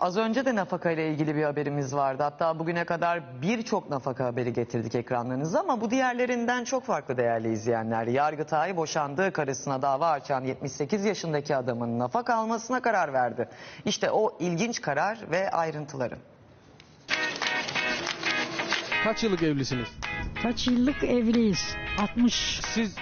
Az önce de nafaka ile ilgili bir haberimiz vardı. Hatta bugüne kadar birçok nafaka haberi getirdik ekranlarınıza ama bu diğerlerinden çok farklı değerli izleyenler. Yargıtay boşandığı karısına dava açan 78 yaşındaki adamın nafaka almasına karar verdi. İşte o ilginç karar ve ayrıntıları. Kaç yıllık evlisiniz? Kaç yıllık evliyiz? 60. Siz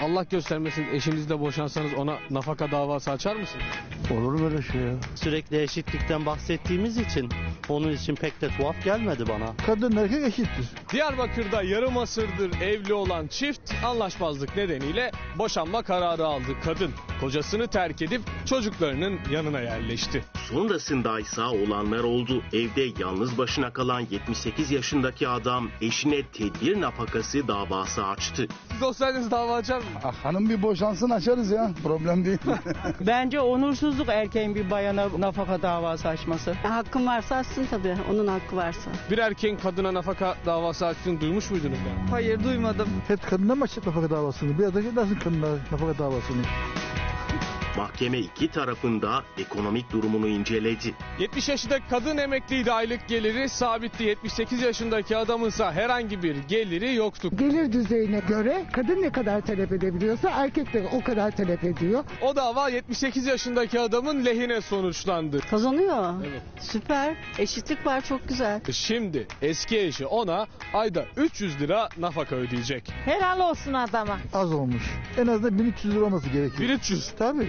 Allah göstermesin eşinizle boşansanız ona nafaka davası açar mısınız? Olur böyle şey ya. Sürekli eşitlikten bahsettiğimiz için onun için pek de tuhaf gelmedi bana. Kadın erkek eşittir. Diyarbakır'da yarım asırdır evli olan çift anlaşmazlık nedeniyle boşanma kararı aldı. Kadın kocasını terk edip çocuklarının yanına yerleşti. Sonrasında ise olanlar oldu. Evde yalnız başına kalan 78 yaşındaki adam eşine tedbir nafakası davası açtı. Siz olsaydınız dava açar mı? Ah, hanım bir boşansın açarız ya. Problem değil. Bence onursuzluk erkeğin bir bayana nafaka davası açması. Hakkım varsa açsın tabii. Onun hakkı varsa. Bir erkeğin kadına nafaka davası açtığını duymuş muydunuz? Yani? Hayır duymadım. Hep kadına mı açacak nafaka davasını? Bir erkek edersin kadına nafaka davasını. Mahkeme iki tarafında ekonomik durumunu inceledi. 70 yaşındaki kadın emekliydi aylık geliri sabitti. 78 yaşındaki adamınsa herhangi bir geliri yoktu. gelir düzeyine göre kadın ne kadar talep edebiliyorsa erkek de o kadar talep ediyor. O dava 78 yaşındaki adamın lehine sonuçlandı. Kazanıyor. Evet. Süper. Eşitlik var çok güzel. Şimdi eski eşi ona ayda 300 lira nafaka ödeyecek. Helal olsun adama. Az olmuş. En azından 1300 lira olması gerekiyor. 1300. Tabii.